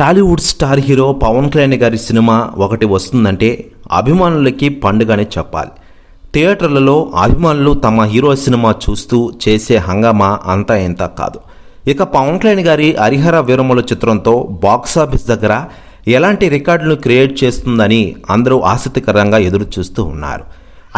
Tollywood star hero Pawan Kalyan గారి cinema ఒకటి వస్తుందంటే అభిమానులకి పండుగనే చెప్పాలి. థియేటర్లలో అభిమానులు తమ హీరో సినిమా చూస్తూ చేసే హంగామా అంతా ఇంత కాదు. ఇక పవన్ కళ్యాణ్ గారి హరిహర వీరముల చిత్రంతో బాక్సాఫీస్ దగ్గర ఎలాంటి రికార్డులను క్రియేట్ చేస్తుందని అందరూ ఆసక్తికరంగా ఎదురు చూస్తూ ఉన్నారు.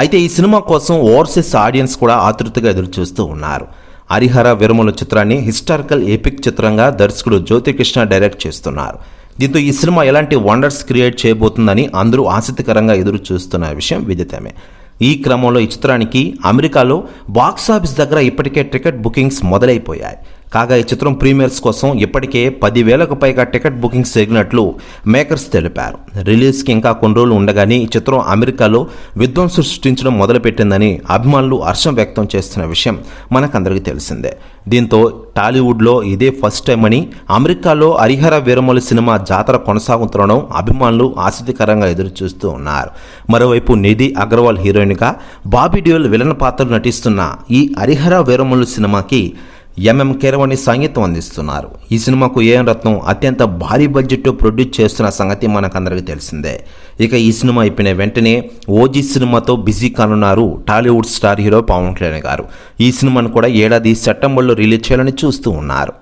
అయితే ఈ సినిమా కోసం ఓవర్సీస్ ఆడియన్స్ కూడా ఆతృతగా ఎదురు చూస్తూ ఉన్నారు. హరిహర విరమల చిత్రాన్ని హిస్టారికల్ ఎపిక్ చిత్రంగా దర్శకుడు జ్యోతికృష్ణ డైరెక్ట్ చేస్తున్నారు. దీంతో ఈ సినిమా ఎలాంటి వండర్స్ క్రియేట్ చేయబోతుందని అందరూ ఆసక్తికరంగా ఎదురు చూస్తున్న విషయం విదితమే. ఈ క్రమంలో ఈ చిత్రానికి అమెరికాలో బాక్సాఫీస్ దగ్గర ఇప్పటికే టికెట్ బుకింగ్స్ మొదలైపోయాయి. కాగా ఈ చిత్రం ప్రీమియర్స్ కోసం ఇప్పటికే పదివేలకు పైగా టికెట్ బుకింగ్స్ జరిగినట్లు మేకర్స్ తెలిపారు. రిలీజ్కి ఇంకా కొన్ని రోజులు ఉండగానే ఈ చిత్రం అమెరికాలో విధ్వంసం సృష్టించడం మొదలుపెట్టిందని అభిమానులు హర్షం వ్యక్తం చేస్తున్న విషయం మనకందరికీ తెలిసిందే. దీంతో టాలీవుడ్లో ఇదే ఫస్ట్ టైం అని అమెరికాలో హరిహర వీరమల సినిమా జాతర కొనసాగుతుండడం అభిమానులు ఆసక్తికరంగా ఎదురుచూస్తూ ఉన్నారు. మరోవైపు నిధి అగర్వాల్ హీరోయిన్గా బాబీ డ్యూల్ విలన్ పాత్రలు నటిస్తున్న ఈ హరిహర వీరమలు సినిమాకి ఎంఎం కీరవాణి సంగీతం అందిస్తున్నారు. ఈ సినిమాకు ఏఎన్ రత్నం అత్యంత భారీ బడ్జెట్ ప్రొడ్యూస్ చేస్తున్న సంగతి మనకందరికీ తెలిసిందే. ఇక ఈ సినిమా అయిపోయిన వెంటనే ఓజీ సినిమాతో బిజీ కానున్నారు టాలీవుడ్ స్టార్ హీరో పవన్ కళ్యాణ్ గారు. ఈ సినిమాను కూడా ఏడాది సెప్టెంబర్లో రిలీజ్ చేయాలని చూస్తూ ఉన్నారు.